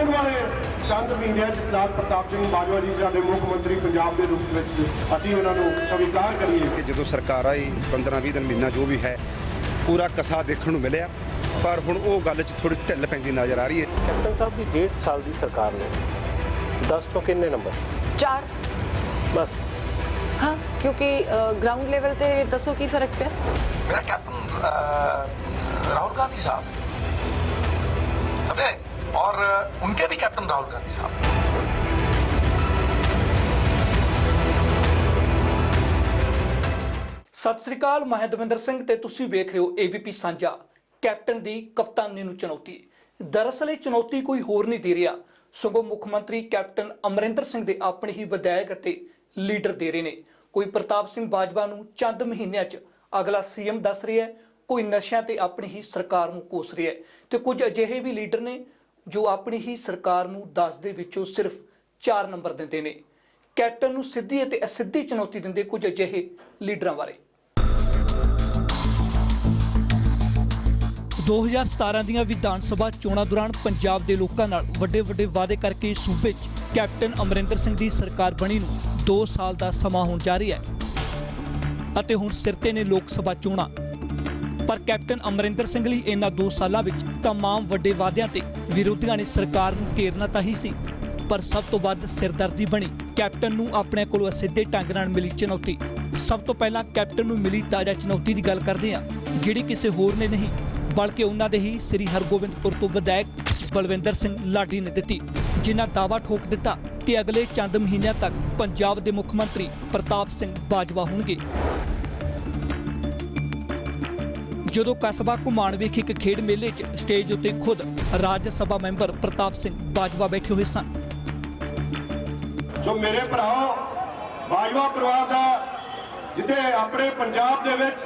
ਆਉਣ ਵਾਲੇ ਚੰਦ ਮਹੀਨਿਆਂ 'ਚ ਸਰਦਾਰ ਪ੍ਰਤਾਪ ਸਿੰਘ ਬਾਜਵਾ ਜੀ ਸਾਡੇ ਮੁੱਖ ਮੰਤਰੀ ਪੰਜਾਬ ਦੇ ਰੂਪ ਵਿੱਚ। ਅਸੀਂ ਉਹਨਾਂ ਨੂੰ ਸਵੀਕਾਰ ਕਰੀਏ। ਕਿ ਜਦੋਂ ਸਰਕਾਰ ਆਈ 15-20 ਦਿਨ ਮਹੀਨਾ ਜੋ ਵੀ ਹੈ ਪੂਰਾ ਕਸਾ ਦੇਖਣ ਨੂੰ ਮਿਲਿਆ। ਪਰ ਹੁਣ ਉਹ ਗੱਲ 'ਚ ਥੋੜੀ ਢਿੱਲ ਪੈਂਦੀ ਨਜ਼ਰ ਆ ਰਹੀ ਹੈ। ਕੈਪਟਨ ਸਾਹਿਬ ਦੀ 1.5 ਸਾਲ ਦੀ ਸਰਕਾਰ ਨੇ। 10 ਚੋਂ ਕਿੰਨੇ ਨੰਬਰ? 4 ਬਸ। ਹਾਂ ਕਿਉਂਕਿ ਗਰਾਊਂਡ ਲੈਵਲ ਤੇ ਦੱਸੋ ਕੀ ਫ਼ਰਕ ਪਿਆ? ਮੇਰਾ ਕੈਪਟਨ ਰਾਹੁਲ ਗਾਂਧੀ ਸਾਹਿਬ। ਸਮਝੇ? और अ, उनके भी कैप्टन राहुल गांधी साहब ਸਤਿ ਸ੍ਰੀ ਅਕਾਲ ਮੈਂ ਦਵਿੰਦਰ ਸਿੰਘ ਤੇ ਤੁਸੀਂ ਵੇਖ ਰਹੇ ਹੋ ABP ਸਾਂਝਾ ਕੈਪਟਨ ਦੀ ਕਪਤਾਨੀ ਨੂੰ ਚੁਣੌਤੀ ਦਰਅਸਲ ਇਹ ਚੁਣੌਤੀ ਕੋਈ ਹੋਰ ਨਹੀਂ ਦੇ ਰਿਹਾ ਸਗੋਂ ਮੁੱਖ ਮੰਤਰੀ ਕੈਪਟਨ ਅਮਰਿੰਦਰ ਸਿੰਘ ਦੇ ਆਪਣੇ ਹੀ ਵਿਧਾਇਕ ਅਤੇ ਲੀਡਰ ਦੇ ਰਹੇ ਨੇ ਕੋਈ ਪ੍ਰਤਾਪ ਸਿੰਘ ਬਾਜਵਾ ਨੂੰ ਚੰਦ ਮਹੀਨਿਆਂ 'ਚ ਅਗਲਾ ਸੀਐਮ ਦੱਸ ਰਿਹਾ ਹੈ ਕੋਈ ਨਸ਼ਿਆਂ ਤੇ ਆਪਣੀ ਹੀ ਸਰਕਾਰ ਨੂੰ ਕੋਸ ਰਿਹਾ ਹੈ ਤੇ ਕੁਝ ਅਜਿਹੇ ਵੀ ਲੀਡਰ ਨੇ ਜੋ ਆਪਣੀ ਹੀ ਸਰਕਾਰ ਨੂੰ 10 ਦੇ ਵਿੱਚੋਂ ਸਿਰਫ 4 ਨੰਬਰ ਦਿੰਦੇ ਨੇ। ਕੈਪਟਨ ਨੂੰ ਸਿੱਧੀ ਅਤੇ ਅਸਿੱਧੀ ਚੁਣੌਤੀ ਦਿੰਦੇ ਕੁਝ ਅਜਿਹੇ ਲੀਡਰਾਂ ਬਾਰੇ। 2017 ਦੀਆਂ ਵਿਧਾਨ ਸਭਾ ਚੋਣਾਂ ਦੌਰਾਨ ਪੰਜਾਬ ਦੇ ਲੋਕਾਂ ਨਾਲ ਵੱਡੇ ਵੱਡੇ ਵਾਅਦੇ ਕਰਕੇ ਸੂਬੇ 'ਚ ਕੈਪਟਨ ਅਮਰਿੰਦਰ ਸਿੰਘ ਦੀ ਸਰਕਾਰ ਬਣੀ ਨੂੰ 2 ਸਾਲ ਦਾ ਸਮਾਂ ਹੋਣ ਜਾ ਰਿਹਾ ਹੈ। ਅਤੇ ਹੁਣ ਸਿਰ ਤੇ ਨੇ ਲੋਕ ਸਭਾ ਚੋਣਾਂ। ਪਰ ਕੈਪਟਨ ਅਮਰਿੰਦਰ ਸਿੰਘ ਲਈ ਇਹਨਾਂ 2 ਸਾਲਾਂ ਵਿੱਚ तमाम ਵੱਡੇ ਵਾਅਦਿਆਂ ਤੇ ਵਿਰੋਧੀਆਂ ਨੇ ਸਰਕਾਰ ਨੂੰ ਘੇਰਨਾ ਤਾਂ ਹੀ ਸੀ ਪਰ ਸਭ ਤੋਂ ਵੱਧ ਸਿਰਦਰਦੀ ਬਣੀ ਕੈਪਟਨ ਨੂੰ ਆਪਣੇ ਕੋਲੋਂ ਅਸਿੱਧੇ ਢੰਗ ਨਾਲ ਮਿਲੀ ਚੁਣੌਤੀ ਸਭ ਤੋਂ ਪਹਿਲਾਂ ਕੈਪਟਨ ਨੂੰ ਮਿਲੀ ਤਾਜ਼ਾ ਚੁਣੌਤੀ ਦੀ ਗੱਲ ਕਰਦੇ ਹਾਂ ਜਿਹੜੀ ਕਿਸੇ ਹੋਰ ਨੇ ਨਹੀਂ ਬਲਕਿ ਉਹਨਾਂ ਦੇ ਹੀ ਸ੍ਰੀ ਹਰਗੋਬਿੰਦਪੁਰ ਤੋਂ ਵਿਧਾਇਕ ਬਲਵਿੰਦਰ ਸਿੰਘ ਲਾਡੀ ਨੇ ਦਿੱਤੀ ਜਿਨ੍ਹਾਂ ਦਾਅਵਾ ਠੋਕ ਦਿੱਤਾ ਕਿ ਅਗਲੇ ਚੰਦ ਮਹੀਨਿਆਂ ਤੱਕ ਪੰਜਾਬ ਦੇ ਮੁੱਖ ਮੰਤਰੀ ਪ੍ਰਤਾਪ ਸਿੰਘ ਬਾਜਵਾ ਹੋਣਗੇ ਜਦੋਂ ਕਸਬਾ ਘੁਮਾਣ ਵਿਖੇ ਇੱਕ ਖੇਡ ਮੇਲੇ 'ਚ ਸਟੇਜ ਉੱਤੇ ਖੁਦ ਰਾਜ ਸਭਾ ਮੈਂਬਰ ਪ੍ਰਤਾਪ ਸਿੰਘ ਬਾਜਵਾ ਬੈਠੇ ਹੋਏ ਸਨ। ਸੋ ਮੇਰੇ ਭਰਾਓ, ਬਾਜਵਾ ਪਰਿਵਾਰ ਦਾ ਜਿੱਥੇ ਆਪਣੇ ਪੰਜਾਬ ਦੇ ਵਿੱਚ,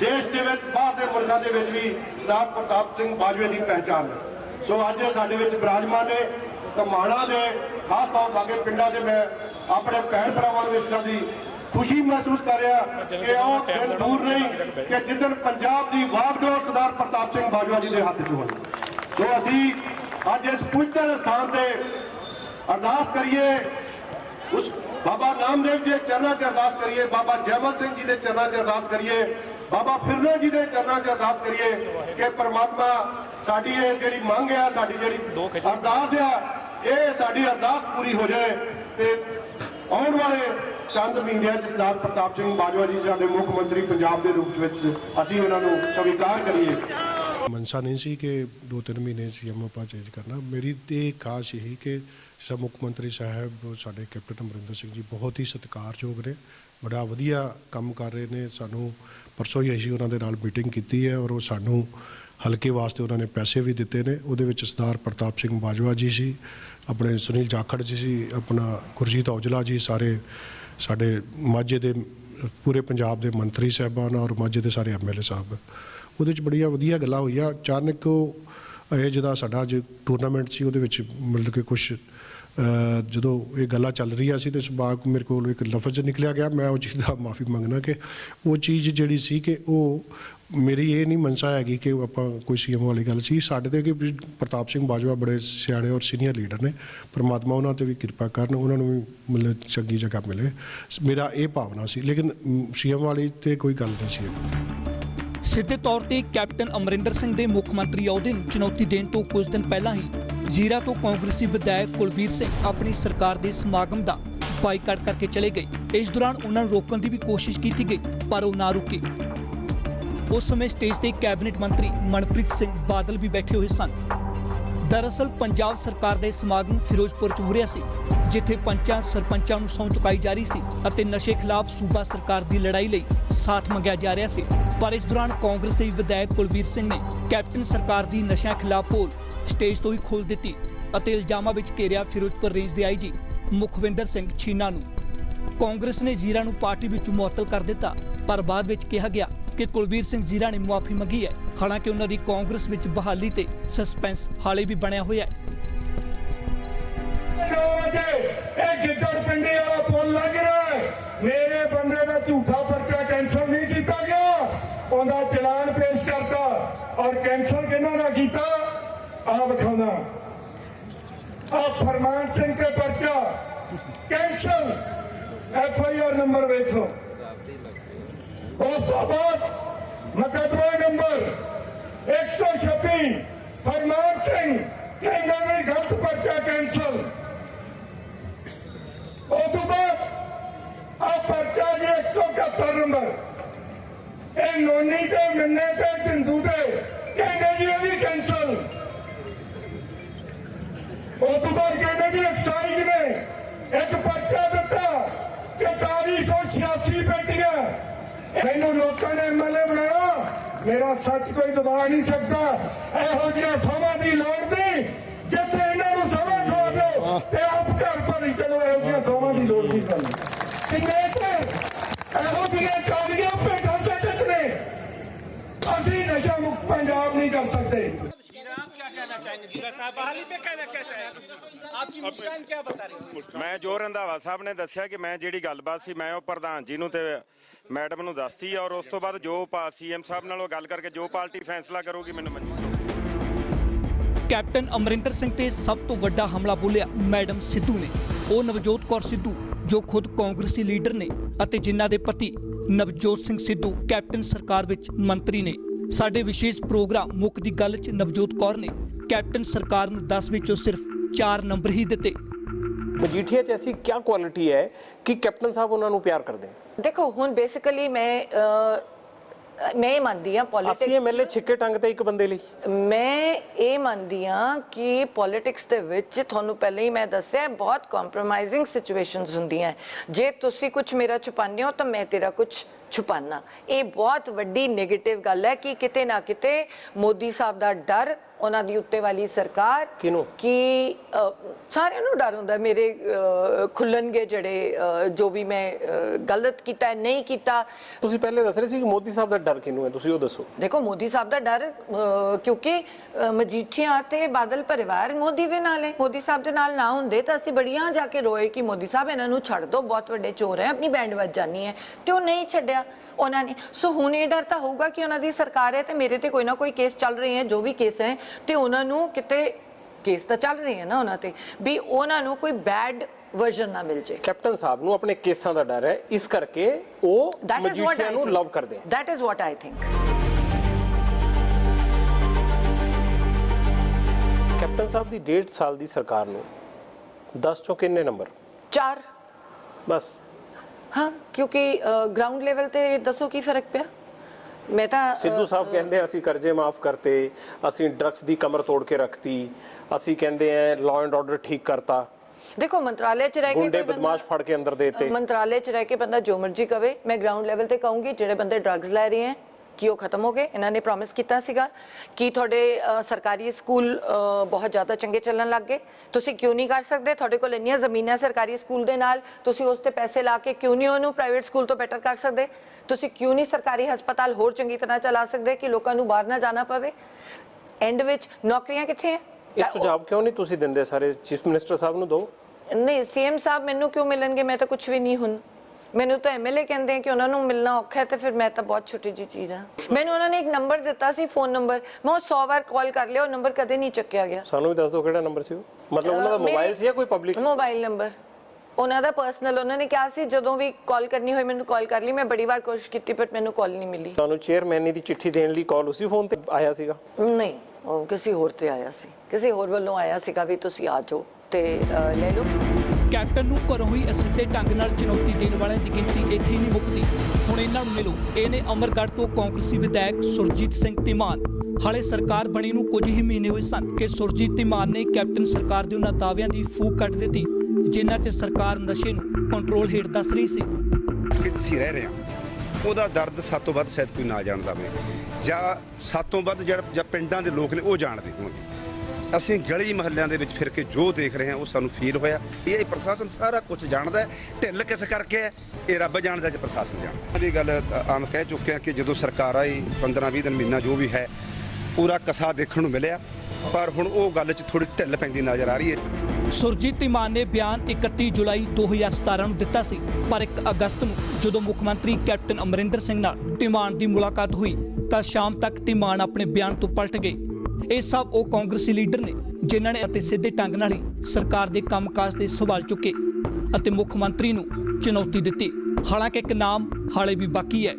ਦੇਸ਼ ਦੇ ਵਿੱਚ, ਬਾਹਰ ਦੇ ਮੁਲਕਾਂ ਦੇ ਵਿੱਚ ਵੀ ਸਰਦਾਰ ਪ੍ਰਤਾਪ ਸਿੰਘ ਬਾਜਵੇ ਦੀ ਪਹਿਚਾਣ ਹੈ। ਸੋ ਅੱਜ ਸਾਡੇ ਵਿੱਚ ਬਿਰਾਜਮਾਨ ਨੇ ਧਮਾਣਾ ਦੇ, ਖਾਸ ਤੌਰ ਲਾਗੇ ਪਿੰਡਾਂ ਦੇ ਮੈਂ ਆਪਣੇ ਭੈਣ ਭਰਾਵਾਂ ਨੂੰ ਇਸ ਤਰ੍ਹਾਂ ਦੀ ਖੁਸ਼ੀ ਮਹਿਸੂਸ ਕਰ ਰਿਹਾ ਕਿ ਉਹ ਦਿਨ ਦੂਰ ਨਹੀਂ ਕਿ ਜਿੱਦਣ ਪੰਜਾਬ ਦੀ ਵਾਗਡੋਰ ਸਰਦਾਰ ਪ੍ਰਤਾਪ ਸਿੰਘ ਬਾਜਵਾ ਜੀ ਦੇ ਹੱਥ 'ਚ ਹੋਣੀ ਸੋ ਅਸੀਂ ਅੱਜ ਇਸ ਪਵਿੱਤਰ ਸਥਾਨ ਤੇ ਅਰਦਾਸ ਕਰੀਏ ਉਸ ਬਾਬਾ ਨਾਮਦੇਵ ਜੀ ਦੇ ਚਰਨਾਂ 'ਚ ਅਰਦਾਸ ਕਰੀਏ ਬਾਬਾ ਜੈਮਲ ਸਿੰਘ ਜੀ ਦੇ ਚਰਨਾਂ 'ਚ ਅਰਦਾਸ ਕਰੀਏ ਬਾਬਾ ਫਿਰਨੇ ਜੀ ਦੇ ਚਰਨਾਂ 'ਚ ਅਰਦਾਸ ਕਰੀਏ ਕਿ ਪ੍ਰਮਾਤਮਾ ਸਾਡੀ ਇਹ ਜਿਹੜੀ ਮੰਗ ਆ ਸਾਡੀ ਜਿਹੜੀ ਅਰਦਾਸ ਆ ਇਹ ਸਾਡੀ ਅਰਦਾਸ ਪੂਰੀ ਹੋ ਜਾਏ ਤੇ ਆਉਣ ਵਾਲੇ ਚੰਦ ਮਹੀਨਿਆਂ 'ਚ ਸਰਦਾਰ ਪ੍ਰਤਾਪ ਸਿੰਘ ਬਾਜਵਾ ਜੀ ਸਾਡੇ ਮੁੱਖ ਮੰਤਰੀ ਪੰਜਾਬ ਦੇ ਰੂਪ ਵਿੱਚ ਅਸੀਂ ਉਹਨਾਂ ਨੂੰ ਸਵੀਕਾਰ ਕਰੀਏ। ਮਨਸਾ ਨਹੀਂ ਸੀ ਕਿ ਦੋ ਤਿੰਨ ਮਹੀਨੇ ਸੀਐਮ ਆਪਾਂ ਚੇਂਜ ਕਰਨਾ। ਮੇਰੀ ਤੇ ਖਾਸ ਇਹੀ ਕਿ ਸਭ ਮੁੱਖ ਮੰਤਰੀ ਸਾਹਿਬ, ਸਾਡੇ ਕੈਪਟਨ ਅਮਰਿੰਦਰ ਸਿੰਘ ਜੀ ਬਹੁਤ ਹੀ ਸਤਿਕਾਰਯੋਗ ਨੇ। ਬੜਾ ਵਧੀਆ ਕੰਮ ਕਰ ਰਹੇ ਨੇ। ਸਾਨੂੰ ਪਰਸੋਂ ਹੀ ਅਸੀਂ ਉਹਨਾਂ ਦੇ ਨਾਲ ਮੀਟਿੰਗ ਕੀਤੀ ਹੈ ਔਰ ਉਹ ਸਾਨੂੰ ਹਲਕੇ ਵਾਸਤੇ ਉਹਨਾਂ ਨੇ ਪੈਸੇ ਵੀ ਦਿੱਤੇ ਨੇ। ਉਹਦੇ ਵਿੱਚ ਸਰਦਾਰ ਪ੍ਰਤਾਪ ਸਿੰਘ ਬਾਜਵਾ ਜੀ ਸੀ, ਆਪਣੇ ਸੁਨੀਲ ਜਾਖੜ ਜੀ ਸੀ, ਆਪਣਾ ਗੁਰਜੀਤ ਔਜਲਾ ਜੀ ਸਾਰੇ ਸਾਡੇ ਮਾਝੇ ਦੇ ਪੂਰੇ ਪੰਜਾਬ ਦੇ ਮੰਤਰੀ ਸਾਹਿਬਾਨ ਔਰ ਮਾਝੇ ਦੇ ਸਾਰੇ ਐਮਐਲਏ ਸਾਹਿਬ। ਉਹਦੇ ਚ ਬੜੀਆਂ ਵਧੀਆ ਗੱਲਾਂ ਹੋਈਆਂ। ਅਚਾਨਕ ਇਹ ਜਿਹਦਾ ਸਾਡਾ ਅੱਜ ਟੂਰਨਾਮੈਂਟ ਸੀ, ਉਹਦੇ ਵਿੱਚ ਮਤਲਬ ਕਿ ਕੁਝ ਜਦੋਂ ਇਹ ਗੱਲਾਂ ਚੱਲ ਰਹੀਆਂ ਸੀ ਤੇ ਸੁਭਾਗ ਮੇਰੇ ਕੋਲ ਇੱਕ ਲਫ਼ਜ਼ ਨਿਕਲਿਆ ਗਿਆ, ਮੈਂ ਉਹ ਚੀਜ਼ ਦਾ ਮਾਫੀ ਮੰਗਣਾ ਕਿ ਉਹ ਚੀਜ਼ ਜਿਹੜੀ ਸੀ ਕਿ ਉਹ ਮੇਰੀ ਇਹ ਨਹੀਂ ਮਨਸਾ ਹੈਗੀ ਕਿ ਆਪਾਂ ਕੋਈ ਸੀਐਮ ਵਾਲੀ ਗੱਲ ਸੀ। ਸਾਡੇ ਤੇ ਕਿ ਪ੍ਰਤਾਪ ਸਿੰਘ ਬਾਜਵਾ ਬੜੇ ਸਿਆਣੇ ਔਰ ਸੀਨੀਅਰ ਲੀਡਰ ਨੇ, ਪਰਮਾਤਮਾ ਉਹਨਾਂ ਤੇ ਵੀ ਕਿਰਪਾ ਕਰਨ, ਉਹਨਾਂ ਨੂੰ ਵੀ ਮਤਲਬ ਚੰਗੀ ਜਗ੍ਹਾ ਮਿਲੇ। ਮੇਰਾ ਇਹ ਭਾਵਨਾ ਸੀ, ਲੇਕਿਨ ਸੀਐਮ ਵਾਲੀ ਤੇ ਕੋਈ ਗੱਲ ਨਹੀਂ ਸੀ ਸਿੱਧੇ ਤੌਰ ਤੇ ਕੈਪਟਨ ਅਮਰਿੰਦਰ ਸਿੰਘ ਦੇ ਮੁੱਖ ਮੰਤਰੀ ਅਹੁਦੇ ਨੂੰ ਚੁਣੌਤੀ ਦੇਣ ਤੋਂ ਕੁਝ ਦਿਨ ਪਹਿਲਾਂ ਹੀ ਜ਼ੀਰਾ ਤੋਂ ਕਾਂਗਰਸੀ ਵਿਧਾਇਕ ਕੁਲਬੀਰ ਸਿੰਘ ਆਪਣੀ ਸਰਕਾਰ ਦੇ ਸਮਾਗਮ ਦਾ ਬਾਈਕਾਟ ਕਰਕੇ ਚਲੇ ਗਏ। ਇਸ ਦੌਰਾਨ ਉਹਨਾਂ ਨੂੰ ਰੋਕਣ ਦੀ ਵੀ ਕੋਸ਼ਿਸ਼ ਕੀਤੀ ਗਈ, ਪਰ ਉਹ ਨਾ ਰੁਕੇ। ਉਸ ਸਮੇਂ ਸਟੇਜ ਤੇ ਕੈਬਨਿਟ ਮੰਤਰੀ ਮਨਪ੍ਰੀਤ ਸਿੰਘ ਬਾਦਲ ਵੀ ਬੈਠੇ ਹੋਏ ਸਨ। ਦਰਅਸਲ ਪੰਜਾਬ ਸਰਕਾਰ ਦੇ ਸਮਾਗਮ ਫਿਰੋਜ਼ਪੁਰ ਚ ਹੋ ਰਿਹਾ ਸੀ, ਜਿੱਥੇ ਪੰਚਾਂ ਸਰਪੰਚਾਂ ਨੂੰ ਸਹੁੰ ਚੁਕਾਈ ਜਾ ਰਹੀ ਸੀ ਅਤੇ ਨਸ਼ੇ ਖਿਲਾਫ ਸੂਬਾ ਸਰਕਾਰ ਦੀ ਲੜਾਈ ਲਈ ਸਾਥ ਮੰਗਿਆ ਜਾ ਰਿਹਾ ਸੀ। ਪਰ ਇਸ ਦੌਰਾਨ ਕਾਂਗਰਸ ਦੇ ਵਿਧਾਇਕ ਕੁਲਬੀਰ ਸਿੰਘ ਨੇ ਕੈਪਟਨ ਸਰਕਾਰ ਦੀ ਨਸ਼ਿਆਂ ਖਿਲਾਫ ਪੋਲ ਸਟੇਜ ਤੋਂ ਹੀ ਖੋਲ ਦਿੱਤੀ ਅਤੇ ਇਲਜ਼ਾਮਾਂ ਵਿੱਚ ਘੇਰਿਆ ਫਿਰੋਜ਼ਪੁਰ ਰੇਂਜ ਦੇ ਆਈਜੀ ਮੁਖਵਿੰਦਰ ਸਿੰਘ ਛੀਨਾ ਨੂੰ। ਕਾਂਗਰਸ ਨੇ ਜ਼ੀਰਾ ਨੂੰ ਪਾਰਟੀ ਵਿੱਚੋਂ ਮੁਅੱਤਲ ਕਰ ਦਿੱਤਾ, ਪਰ ਬਾਅਦ ਵਿੱਚ ਕਿਹਾ ਗਿਆ ਕਿ ਕੁਲਬੀਰ ਸਿੰਘ ਜ਼ੀਰਾ ਨੇ ਮੁਆਫੀ ਮੰਗੀ ਹੈ। ਹਾਲਾਂਕਿ ਉਹਨਾਂ ਦੀ ਕਾਂਗਰਸ ਵਿੱਚ ਬਹਾਲੀ ਤੇ ਸਸਪੈਂਸ ਹਾਲੇ ਵੀ ਬਣਿਆ ਹੋਇਆ ਹੈ। 9 ਵਜੇ? ਇਹ ਗਿੱਦੜ ਪਿੰਡੀ ਵਾਲਾ ਪੁੱਲ ਲੱਗ ਰਿਹਾ ਹੈ। ਮੇਰੇ ਬੰਦੇ ਦਾ ਝੂਠਾ ਪਰਚਾ ਕੈਂਸਲ ਨਹੀਂ ਕੀਤਾ ਗਿਆ। ਉਹਦਾ ਚਲਾਨ ਪੇਸ਼ ਕਰਤਾ ਔਰ ਕੈਂਸਲ ਕਿਹਨਾਂ ਦਾ ਕੀਤਾ? ਆ ਵਿਖਾਉਣਾ। ਆ ਫਰਮਾਨ ਸਿੰਘ ਤੇ ਪਰਚਾ। Cancel F I R number ਵੇਖੋ। ਉਸ ਤੋਂ ਬਾਅਦ ਮੁਕੱਦਮਾ ਨੰਬਰ 126 ਫਰਮਾਨ ਸਿੰਘ ਤੇ ਇਹਨਾਂ ਦੇ ਗਲਤ ਪਰਚਾ ਕੈਂਸਲ ਉਸ ਤੋਂ ਬਾਅਦ ਆ ਪਰਚਾ ਜੀ 171 ਨੰਬਰ ਇਹ ਨੋਨੀ ਤੇ ਮੰਨੇ ਤੇ ਜਿੰਦੂ ਤੇ ਕਹਿੰਦੇ ਜੀ ਇਹ ਵੀ ਕੈਂਸਲ ਉਹ ਤੋਂ ਬਾਅਦ ਕਹਿੰਦੇ ਜੀ ਐਕਸਾਈਜ਼ ਨੇ ਇੱਕ ਪਰਚਾ ਦਿੱਤਾ 4486 ਪੇਟੀਆਂ ਮੈਨੂੰ ਲੋਕਾਂ ਨੇ ਐਮਐਲਏ ਬਣਾਇਆ। ਮੇਰਾ ਸੱਚ ਕੋਈ ਦਬਾ ਨਹੀਂ ਸਕਦਾ। ਇਹੋ ਜਿਹੀਆਂ ਸਭਾ ਦੀ ਲੋੜ ਨਹੀਂ। ਜਿੱਥੇ ਇਹਨਾਂ ਨੂੰ ਸਭਾ ਖਵਾ ਦਿਓ, ਤੇ ਆਪ ਘਰ ਭਰੀ ਚਲੋ, ਇਹੋ ਜਿਹੀਆਂ ਸਭਾ ਦੀ ਲੋੜ ਨਹੀਂ ਸਾਨੂੰ। ਕਿੰਨੇ ਤੇ ਇਹੋ ਜਿਹੀਆਂ ਕਾਲੀਆਂ ਭੇਟਾਂ ਸੱਜਤ ਨੇ। ਅਸੀਂ ਨਸ਼ਾ ਮੁਕਤ ਪੰਜਾਬ ਨਹੀਂ ਕਰ ਸਕਦੇ। ਮੈਂ ਜੋ ਰੰਧਾਵਾ ਸਾਹਿਬ ਨੇ ਦੱਸਿਆ ਕਿ ਮੈਂ ਜਿਹੜੀ ਗੱਲਬਾਤ ਸੀ ਮੈਂ ਉਹ ਪ੍ਰਧਾਨ ਜੀ ਨੂੰ ਤੇ ਮੈਡਮ ਨੂੰ ਦੱਸਤੀ ਔਰ ਉਸ ਤੋਂ ਬਾਅਦ ਜੋ ਸੀਐਮ ਸਾਹਿਬ ਨਾਲ ਉਹ ਗੱਲ ਕਰਕੇ ਜੋ ਪਾਰਟੀ ਫੈਸਲਾ ਕਰੂਗੀ ਮੈਨੂੰ ਮਨਜ਼ੂਰ। ਕੈਪਟਨ ਅਮਰਿੰਦਰ ਸਿੰਘ ਤੇ ਸਭ ਤੋਂ ਵੱਡਾ ਹਮਲਾ ਬੋਲਿਆ ਮੈਡਮ ਸਿੱਧੂ ਨੇ। ਉਹ ਨਵਜੋਤ ਕੌਰ ਸਿੱਧੂ ਜੋ ਖੁਦ ਕਾਂਗਰਸੀ ਲੀਡਰ ਨੇ ਅਤੇ ਜਿਨ੍ਹਾਂ ਦੇ ਪਤੀ ਨਵਜੋਤ ਸਿੰਘ ਸਿੱਧੂ ਕੈਪਟਨ ਸਰਕਾਰ ਵਿੱਚ ਮੰਤਰੀ ਨੇ। ਸਾਡੇ ਵਿਸ਼ੇਸ਼ ਪ੍ਰੋਗਰਾਮ ਮੁੱਖ ਦੀ ਗੱਲ 'ਚ ਨਵਜੋਤ ਕੌਰ ਨੇ। ਕੈਪਟਨ ਸਰਕਾਰ ਨੂੰ 10 ਵਿੱਚੋਂ ਸਿਰਫ 4 ਨੰਬਰ ਹੀ ਦਿੱਤੇ। ਮਜੀਠੀਆ 'ਚ ਐਸੀ ਕੀ ਕੁਆਲਿਟੀ ਹੈ ਕਿ ਕੈਪਟਨ ਸਾਹਿਬ ਉਹਨਾਂ ਨੂੰ ਪਿਆਰ ਕਰਦੇ ਆ ਦੇਖੋ ਹੁਣ ਬੇਸਿਕਲੀ ਮੈਂ ਮੈਂ ਇਹ ਮੰਨਦੀ ਆ 80 ਪੋਲਿਟਿਕਸ ਐਮਐਲਏ ਛਿੱਕੇ ਟੰਗ ਤੇ ਇੱਕ ਬੰਦੇ ਲਈ। ਮੈਂ ਇਹ ਮੰਨਦੀ ਆ ਕਿ ਪੋਲਿਟਿਕਸ ਦੇ ਵਿੱਚ ਤੁਹਾਨੂੰ ਪਹਿਲਾਂ ਹੀ ਮੈਂ ਦੱਸਿਆ ਬਹੁਤ ਕੰਪਰੋਮਾਈਜ਼ਿੰਗ ਸਿਚੁਏਸ਼ਨਸ ਹੁੰਦੀਆਂ। ਜੇ ਤੁਸੀਂ ਕੁਝ ਮੇਰਾ ਛੁਪਾਉਂਦੇ ਹੋ ਤਾਂ ਮੈਂ ਤੇਰਾ ਕੁਝ ਛੁਪਾਨਾ ਇਹ ਬਹੁਤ ਵੱਡੀ 네ਗੇਟਿਵ ਗੱਲ ਹੈ ਕਿ ਕਿਤੇ ਨਾ ਕਿਤੇ ਮੋਦੀ ਸਾਹਿਬ ਦਾ ਡਰ ਉਹਨਾਂ ਦੀ ਉੱਤੇ ਵਾਲੀ ਸਰਕਾਰ ਕਿਹਨੂੰ? ਕਿ ਸਾਰਿਆਂ ਨੂੰ ਡਰ ਹੁੰਦਾ ਮੇਰੇ ਖੁੱਲਣਗੇ ਜਿਹੜੇ ਜੋ ਵੀ ਮੈਂ ਗਲਤ ਕੀਤਾ ਨਹੀਂ ਕੀਤਾ। ਤੁਸੀਂ ਪਹਿਲੇ ਦੱਸ ਰਹੇ ਸੀ ਕਿ ਮੋਦੀ ਸਾਹਿਬ ਦਾ ਡਰ ਕਿਹਨੂੰ ਹੈ? ਤੁਸੀਂ ਉਹ ਦੱਸੋ। ਦੇਖੋ ਮੋਦੀ ਸਾਹਿਬ ਦਾ ਡਰ ਕਿਉਂਕਿ ਮਜੀਠੀਆ ਤੇ ਬਾਦਲ ਪਰਿਵਾਰ ਮੋਦੀ ਦੇ ਨਾਲ ਹੈ। ਮੋਦੀ ਸਾਹਿਬ ਦੇ ਨਾਲ ਨਾ ਹੁੰਦੇ ਤਾਂ ਅਸੀਂ ਬੜੀਆਂ ਜਾ ਕੇ ਰੋਏ ਕਿ ਮੋਦੀ ਸਾਹਿਬ ਇਹਨਾਂ ਨੂੰ ਛੱਡ ਦਿਓ ਬਹੁਤ ਵੱਡੇ ਚੋਰ ਹੈ ਆਪਣੀ ਬੈਂਡ ਵੱਜ ਜਾਨੀ ਹੈ। ਤੇ ਉਹ ਨਹੀਂ ਛੱਡਿਆ। ਉਹਨਾਂ ਨੇ। ਸੋ ਹੁਣ ਇਹ ਡਰ ਤਾਂ ਹੋਊਗਾ ਕਿ ਉਹਨਾਂ ਦੀ ਸਰਕਾਰ ਹੈ ਤੇ ਮੇਰੇ ਤੇ ਕੋਈ ਨਾ ਕੋਈ ਕੇਸ ਚੱਲ ਰਹੇ ਹੈ ਜੋ ਵੀ ਕੇਸ ਹੈ ਤੇ ਉਹਨਾਂ ਨੂੰ ਕਿਤੇ ਕੇਸ ਤਾਂ ਚੱਲ ਰਹੇ ਹੈ ਨਾ ਉਹਨਾਂ ਤੇ ਵੀ ਉਹਨਾਂ ਨੂੰ ਕੋਈ ਬੈਡ ਵਰਜ਼ਨ ਨਾ ਮਿਲ ਜੇ। ਕੈਪਟਨ ਸਾਹਿਬ ਨੂੰ ਆਪਣੇ ਕੇਸਾਂ ਦਾ ਡਰ ਹੈ ਇਸ ਕਰਕੇ ਉਹ ਮਜੀਠੀਆ ਨੂੰ. ਲਵ ਕਰਦੇ ਆ that is what i think. Captain ਸਾਹਿਬ ਦੀ 1.5 ਸਾਲ ਦੀ ਸਰਕਾਰ ਨੂੰ 10 ਚੋਂ ਕਿੰਨੇ ਨੰਬਰ? ਚਾਰ। ਬਸ। ਹਾਂ ਕਿਉਂਕਿ ਗਰਾਊਂਡ ਲੈਵਲ ਤੇ ਦੱਸੋ ਕੀ ਫ਼ਰਕ ਪਿਆ? ਮੈਂ ਤਾਂ ਸਿੱਧੂ ਸਾਹਿਬ ਕਹਿੰਦੇ ਅਸੀਂ ਕਰਜ਼ੇ ਮਾਫ ਕਰਤੇ ਅਸੀਂ ਡਰੱਗਸ ਦੀ ਕਮਰ ਤੋੜ ਕੇ ਰੱਖਤੀ ਅਸੀਂ ਕਹਿੰਦੇ ਆ ਲਾਅ ਐਂਡ ਆਰਡਰ ਠੀਕ ਕਰਤਾ। ਦੇਖੋ ਮੰਤਰਾਲੇ ਚ ਰਹਿ ਕੇ ਗੁੰਡੇ ਬਦਮਾਸ਼ ਫੜ ਕੇ ਅੰਦਰ ਦੇਤੇ। ਮੰਤਰਾਲੇ ਚ ਰਹਿ ਕੇ ਬੰਦਾ ਜੋ ਮਰਜ਼ੀ ਕਵੇ ਮੈਂ ਗਰਾਊਂਡ ਲੈਵਲ ਤੇ ਕਹੂੰਗੀ ਜਿਹੜੇ ਬੰਦੇ ਡਰੱਗਸ ਲੈ ਰਹੇ ਹੈ ਕਿ ਉਹ ਖਤਮ ਹੋ ਗਏ। ਇਹਨਾਂ ਨੇ ਪ੍ਰੋਮਿਸ ਕੀਤਾ ਸੀਗਾ ਕਿ ਤੁਹਾਡੇ ਸਰਕਾਰੀ ਸਕੂਲ ਬਹੁਤ ਜ਼ਿਆਦਾ ਚੰਗੇ ਚੱਲਣ ਲੱਗ ਗਏ। ਤੁਸੀਂ ਕਿਉਂ ਨਹੀਂ ਕਰ ਸਕਦੇ? ਤੁਹਾਡੇ ਕੋਲ ਇੰਨੀਆਂ ਜ਼ਮੀਨਾਂ ਸਰਕਾਰੀ ਸਕੂਲ ਦੇ ਨਾਲ ਤੁਸੀਂ ਉਸ ਤੇ ਪੈਸੇ ਲਾ ਕੇ ਕਿਉਂ ਨਹੀਂ ਉਹਨੂੰ ਪ੍ਰਾਈਵੇਟ ਸਕੂਲ ਤੋਂ ਬੈਟਰ ਕਰ ਸਕਦੇ? ਤੁਸੀਂ ਕਿਉਂ ਨਹੀਂ ਸਰਕਾਰੀ ਹਸਪਤਾਲ ਹੋਰ ਚੰਗੀ ਤਰ੍ਹਾਂ ਚਲਾ ਸਕਦੇ ਕਿ ਲੋਕਾਂ ਨੂੰ ਬਾਹਰ ਨਾ ਜਾਣਾ ਪਵੇ? ਐਂਡ ਵਿੱਚ ਨੌਕਰੀਆਂ ਕਿੱਥੇ ਹੈ? ਇਹ ਸੁਝਾਅ ਕਿਉਂ ਨਹੀਂ ਤੁਸੀਂ ਦਿੰਦੇ ਸਾਰੇ? ਚੀਫ ਮਿਨਿਸਟਰ ਸਾਹਿਬ ਨੂੰ ਦਿਓ। ਨਹੀਂ ਸੀਐਮ ਸਾਹਿਬ ਮੈਨੂੰ ਕਿਉਂ ਮਿਲਣਗੇ? ਮੈਂ ਤਾਂ ਕੁਝ ਵੀ ਨਹੀਂ ਹੁਣ। ਮੈਨੂੰ ਤਾਂ ਐਮਐਲਏ ਕਹਿੰਦੇ ਆ ਕਿ ਉਹਨਾਂ ਨੂੰ ਮਿਲਣਾ ਔਖਾ ਹੈ ਤੇ ਫਿਰ ਮੈਂ ਤਾਂ ਬਹੁਤ ਛੋਟੀ ਜੀ ਚੀਜ਼ ਆ। ਮੈਨੂੰ ਉਹਨਾਂ ਨੇ ਇੱਕ ਨੰਬਰ ਦਿੱਤਾ ਸੀ ਫੋਨ ਨੰਬਰ ਮੈਂ ਉਹ 100 ਵਾਰ ਕਾਲ ਕਰ ਲਿਆ ਉਹ ਨੰਬਰ ਕਦੇ ਨਹੀਂ ਚੱਕਿਆ ਗਿਆ। ਸਾਨੂੰ ਵੀ ਦੱਸ ਦਿਓ ਕਿਹੜਾ ਨੰਬਰ ਸੀ ਉਹ? ਮਤਲਬ ਉਹਨਾਂ ਦਾ ਮੋਬਾਈਲ ਸੀ ਜਾਂ ਕੋਈ ਪਬਲਿਕ ਮੋਬਾਈਲ ਨੰਬਰ ਉਹਨਾਂ ਦਾ ਪਰਸਨਲ ਉਹਨਾਂ ਨੇ ਕਿਹਾ ਸੀ ਜਦੋਂ ਵੀ ਕਾਲ ਕਰਨੀ ਹੋਈ ਮੈਨੂੰ ਕਾਲ ਕਰ ਲਈ। ਮੈਂ ਬੜੀ ਵਾਰ ਕੋਸ਼ਿਸ਼ ਕੀਤੀ ਪਰ ਮੈਨੂੰ ਕਾਲ ਨਹੀਂ ਮਿਲੀ। ਤੁਹਾਨੂੰ ਚੇਅਰਮੈਨੀ ਦੀ ਚਿੱਠੀ ਦੇਣ ਲਈ ਕਾਲ ਉਸੇ ਫੋਨ ਤੇ ਆਇਆ ਸੀਗਾ? ਨਹੀਂ ਉਹ ਕਿਸੇ ਹੋਰ ਤੇ ਆਇਆ ਸੀ। ਕਿਸੇ ਹੋਰ ਵੱਲੋਂ ਆਇਆ ਸੀਗਾ ਵੀ ਤੁਸੀਂ ਆ ਜਾਓ ਤੇ ਅ, ਲੈ ਲਓ। ਕੈਪਟਨ ਨੂੰ ਘਰੋਂ ਹੀ ਅਸਿੱਧੇ ਢੰਗ ਨਾਲ ਚੁਣੌਤੀ ਦੇਣ ਵਾਲਿਆਂ ਦੀ ਗਿਣਤੀ ਇੱਥੇ ਹੀ ਨਹੀਂ ਮੁੱਕਦੀ। ਹੁਣ ਇਹਨਾਂ ਨੂੰ ਮਿਲੋ। ਇਹ ਨੇ ਅਮਰਗੜ੍ਹ ਤੋਂ ਕਾਂਗਰਸੀ ਵਿਧਾਇਕ ਸੁਰਜੀਤ ਸਿੰਘ ਧੀਮਾਨ। ਹਾਲੇ ਸਰਕਾਰ ਬਣੀ ਨੂੰ ਕੁਝ ਹੀ ਮਹੀਨੇ ਹੋਏ ਸਨ ਕਿ ਸੁਰਜੀਤ ਧੀਮਾਨ ਨੇ ਕੈਪਟਨ ਸਰਕਾਰ ਦੇ ਉਹਨਾਂ ਦਾਅਵਿਆਂ ਦੀ ਫੂਕ ਕੱਢ ਦਿੱਤੀ ਜਿਨ੍ਹਾਂ 'ਚ ਸਰਕਾਰ ਨਸ਼ੇ ਨੂੰ ਕੰਟਰੋਲ ਹੇਠ ਦੱਸ ਰਹੀ ਸੀ। ਕਿ ਰਹਿ ਰਹੇ ਹਾਂ। ਉਹਦਾ ਦਰਦ ਸਾਤੋਂ ਵੱਧ ਸ਼ਾਇਦ ਕੋਈ ਨਾ ਜਾਣਦਾ ਹੋਵੇ। ਜਾਂ ਸਾਤੋਂ ਵੱਧ ਜਿਹੜਾ ਜਾਂ ਪਿੰਡਾਂ ਦੇ ਲੋਕ ਨੇ ਉਹ ਜਾਣਦੇ ਹੋਣਗੇ। ਅਸੀਂ ਗਲੀ ਮਹੱਲਿਆਂ ਦੇ ਵਿੱਚ ਫਿਰ ਕੇ ਜੋ ਦੇਖ ਰਹੇ ਹਾਂ, ਉਹ ਸਾਨੂੰ ਫੀਲ ਹੋਇਆ। ਇਹ ਪ੍ਰਸ਼ਾਸਨ ਸਾਰਾ ਕੁਝ ਜਾਣਦਾ ਹੈ। ਢਿੱਲ ਕਿਸ ਕਰਕੇ ਹੈ? ਇਹ ਰੱਬ ਜਾਣਦਾ ਜੇ ਪ੍ਰਸ਼ਾਸਨ ਜਾਣਦਾ। ਇਹ ਗੱਲ ਆਮ ਕਹਿ ਚੁੱਕੇ ਹਾਂ ਕਿ ਜਦੋਂ ਸਰਕਾਰ ਆਈ 15-20 ਦਿਨ ਮਹੀਨਾ ਜੋ ਵੀ ਹੈ, ਪੂਰਾ ਕਸਾ ਦੇਖਣ ਨੂੰ ਮਿਲਿਆ। ਪਰ ਹੁਣ ਉਹ ਗੱਲ 'ਚ ਥੋੜੀ ਢਿੱਲ ਪੈਂਦੀ ਨਜ਼ਰ ਆ ਰਹੀ ਹੈ। ਸੁਰਜੀਤ ਧੀਮਾਨ ਨੇ ਬਿਆਨ 31 ਜੁਲਾਈ 2017 ਨੂੰ ਦਿੱਤਾ ਸੀ। ਪਰ 1 ਅਗਸਤ ਨੂੰ ਜਦੋਂ ਮੁੱਖ ਮੰਤਰੀ ਕੈਪਟਨ ਅਮਰਿੰਦਰ ਸਿੰਘ ਨਾਲ ਧੀਮਾਨ ਦੀ ਮੁਲਾਕਾਤ ਹੋਈ, ਤਾਂ ਸ਼ਾਮ ਤੱਕ ਧੀਮਾਨ ਆਪਣੇ ਬਿਆਨ ਤੋਂ ਪਲਟ ਗਏ। ਇਹ ਸਭ ਉਹ ਕਾਂਗਰਸੀ ਲੀਡਰ ਨੇ ਜਿਨ੍ਹਾਂ ਨੇ ਅਤੇ ਸਿੱਧੇ ਢੰਗ ਨਾਲ ਹੀ ਸਰਕਾਰ ਦੇ ਕੰਮਕਾਜ ਦੇ ਸਵਾਲ ਚੁੱਕੇ ਅਤੇ ਮੁੱਖ ਮੰਤਰੀ ਨੂੰ ਚੁਣੌਤੀ ਦਿੱਤੀ। ਹਾਲਾਂਕਿ ਇੱਕ ਨਾਮ ਹਾਲੇ ਵੀ ਬਾਕੀ ਹੈ।